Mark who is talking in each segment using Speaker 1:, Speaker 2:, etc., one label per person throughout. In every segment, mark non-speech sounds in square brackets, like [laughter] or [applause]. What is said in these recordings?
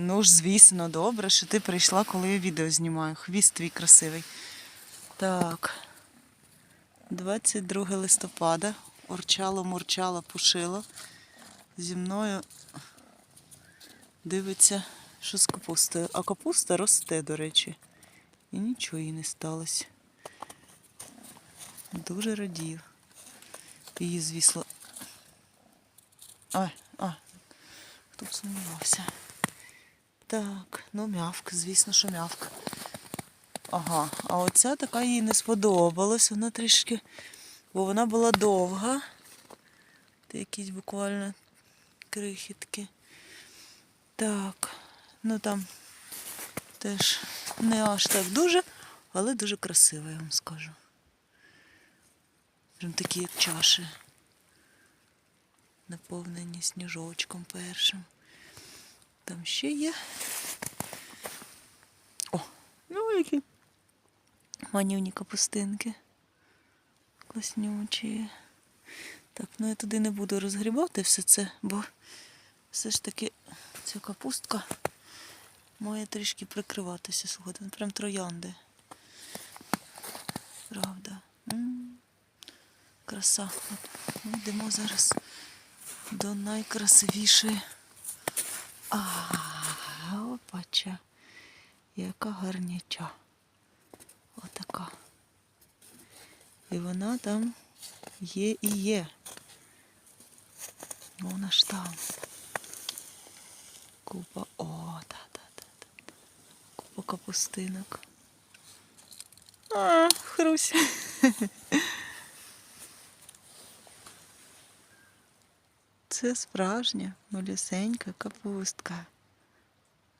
Speaker 1: Ну ж, звісно, добре, що ти прийшла, коли я відео знімаю. Хвіст твій красивий. Так. 22 листопада. Орчало, мурчало, пушило. Зі мною дивиться, що з капустою. А капуста росте, до речі. І нічого їй не сталося. Дуже радію. Її, звісно. А, а, хто б сумнівався. Так, ну м'явка, звісно, що м'явка. Ага, а оця така їй не сподобалась. Вона трішки, бо вона була довга. Та якісь буквально крихітки. Так, ну там теж не аж так дуже, але дуже красиво, я вам скажу. Прям такі, як чаші. Наповнені сніжочком першим. Там ще є. Ну які манюні капустинки. Класнючі. Так, ну я туди не буду розгрібати все це, бо все ж таки ця капустка має трішки прикриватися. Слухайте, ну прям троянди. Правда. Краса. От, ми йдемо зараз до найкрасивішої. А, опача. Яка гарняча. Отака. І вона там є і є. Вона ж там. Купа. О, та-та-та. Купа капустинок. А, Хруся. [laughs] Це справжня малюсенька капустка.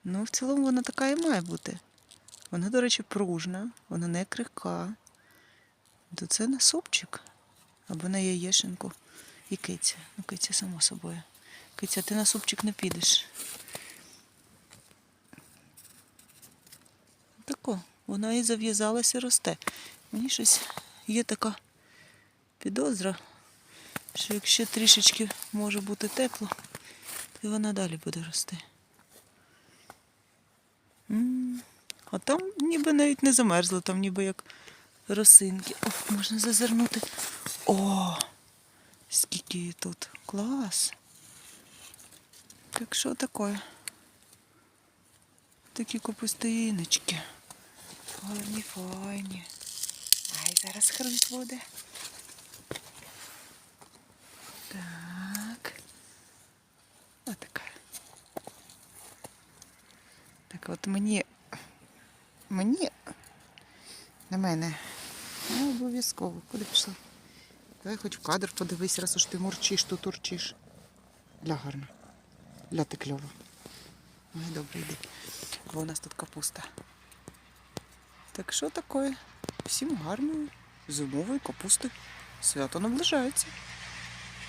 Speaker 1: Ну, в цілому вона така і має бути. Вона, до речі, пружна, вона не крихка. То це на супчик або на яєшенку. І киця. Ну, киця само собою. Киця, ти на супчик не підеш. Тако, вона і зав'язалася, росте. Мені щось є така підозра, що якщо трішечки може бути тепло, то вона далі буде рости. А там ніби навіть не замерзло, там ніби як росинки. О, можна зазирнути. О, скільки тут. Клас. Так що таке? Такі капустиночки. Гарні, файні. Ай, зараз хрусь буде. Так. Отака. Так от мені. Мені. На мене. Ну, обов'язково. Куди пішла? Давай хоч в кадр подивись, раз уж ти мурчиш, тут урчиш. Ля гарно. Ля ти кльово. Ну і добре йди. Бо у нас тут капуста. Так що таке? Всім гарної зимової капусти. Свято наближається.